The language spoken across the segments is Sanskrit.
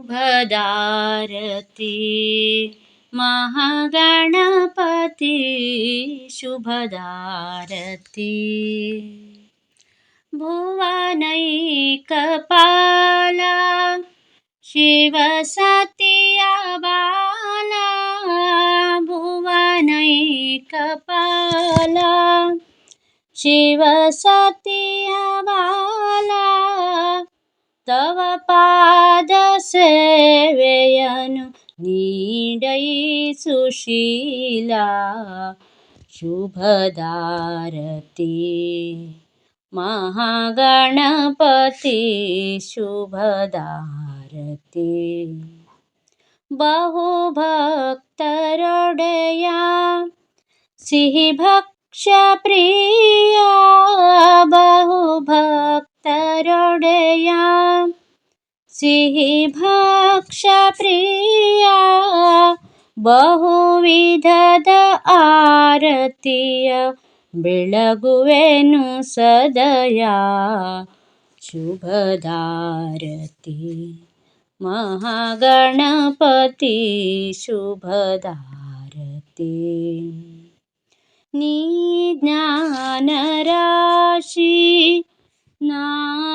शुभदारती। महागणपती शुभदारती। भुवनैकपाला शिवसत्या बाला। भुवनैकपाला शिवसत्या बाला। तव पादसेवेयनु नीडै सुशीला शुभदारती महागणपति शुभदारती बहुभक्तरोडया सिहिभक्षप्रिया बहुभक्तरोडया सिः भक्षप्रिया बहुविधद आरतिय बिलगुवेुसदया शुभदारती। महागणपति शुभदारती। निशि ना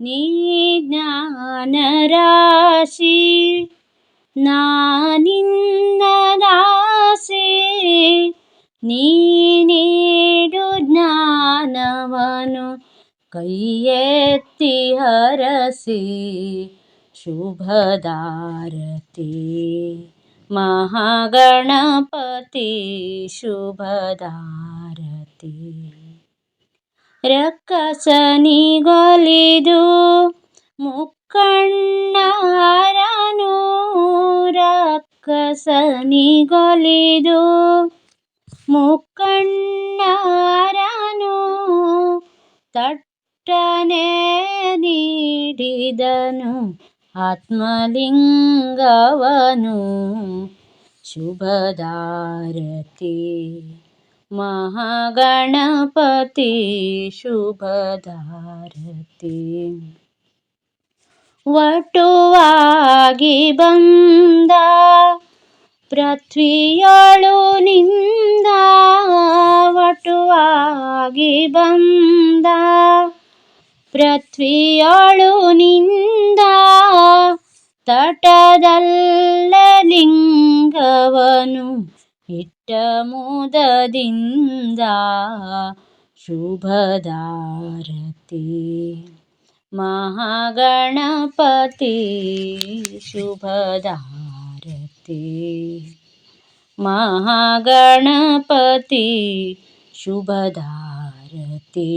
ನೀ ಜ್ಞಾನರಾಶಿ ನಾನಿನ್ನ ದಾಸಿ ನೀ ನೀಡು ಜ್ಞಾನವನು ಕೈಯೆತ್ತಿ ಹರಸಿ ಶುಭದಾರತಿ ಮಹಾಗಣಪತಿ ಶುಭದಾರತಿ ರಕ್ಕಸನಿಗೊಲಿದು ಮುಕ್ಕಣ್ಣಾರನು ರಕ್ಕಸನಿಗೊಲಿದು ಮುಕ್ಕಣ್ಣಾರನು ತಟ್ಟನೆ ನೀಡಿದನು ಆತ್ಮಲಿಂಗವನು ಶುಭದಾರತಿ ಮಹಾಗಣಪತಿ ಶುಭಧಾರತಿ. ವಟುವಾಗಿ ಬಂದ ಪೃಥ್ವಿಯಳು ನಿಂದ ವಟುವಾಗಿ ಬಂದ ಪೃಥ್ವಿಯಳು ನಿಂದ ತಟದಲ್ಲ ಲಿಂಗವನು ಇಟ್ಟ ಮುದದಿಂದ ಶುಭದಾರತಿ ಮಹಾಗಣಪತಿ ಶುಭದಾರತಿ ಮಹಾಗಣಪತಿ ಶುಭದಾರತಿ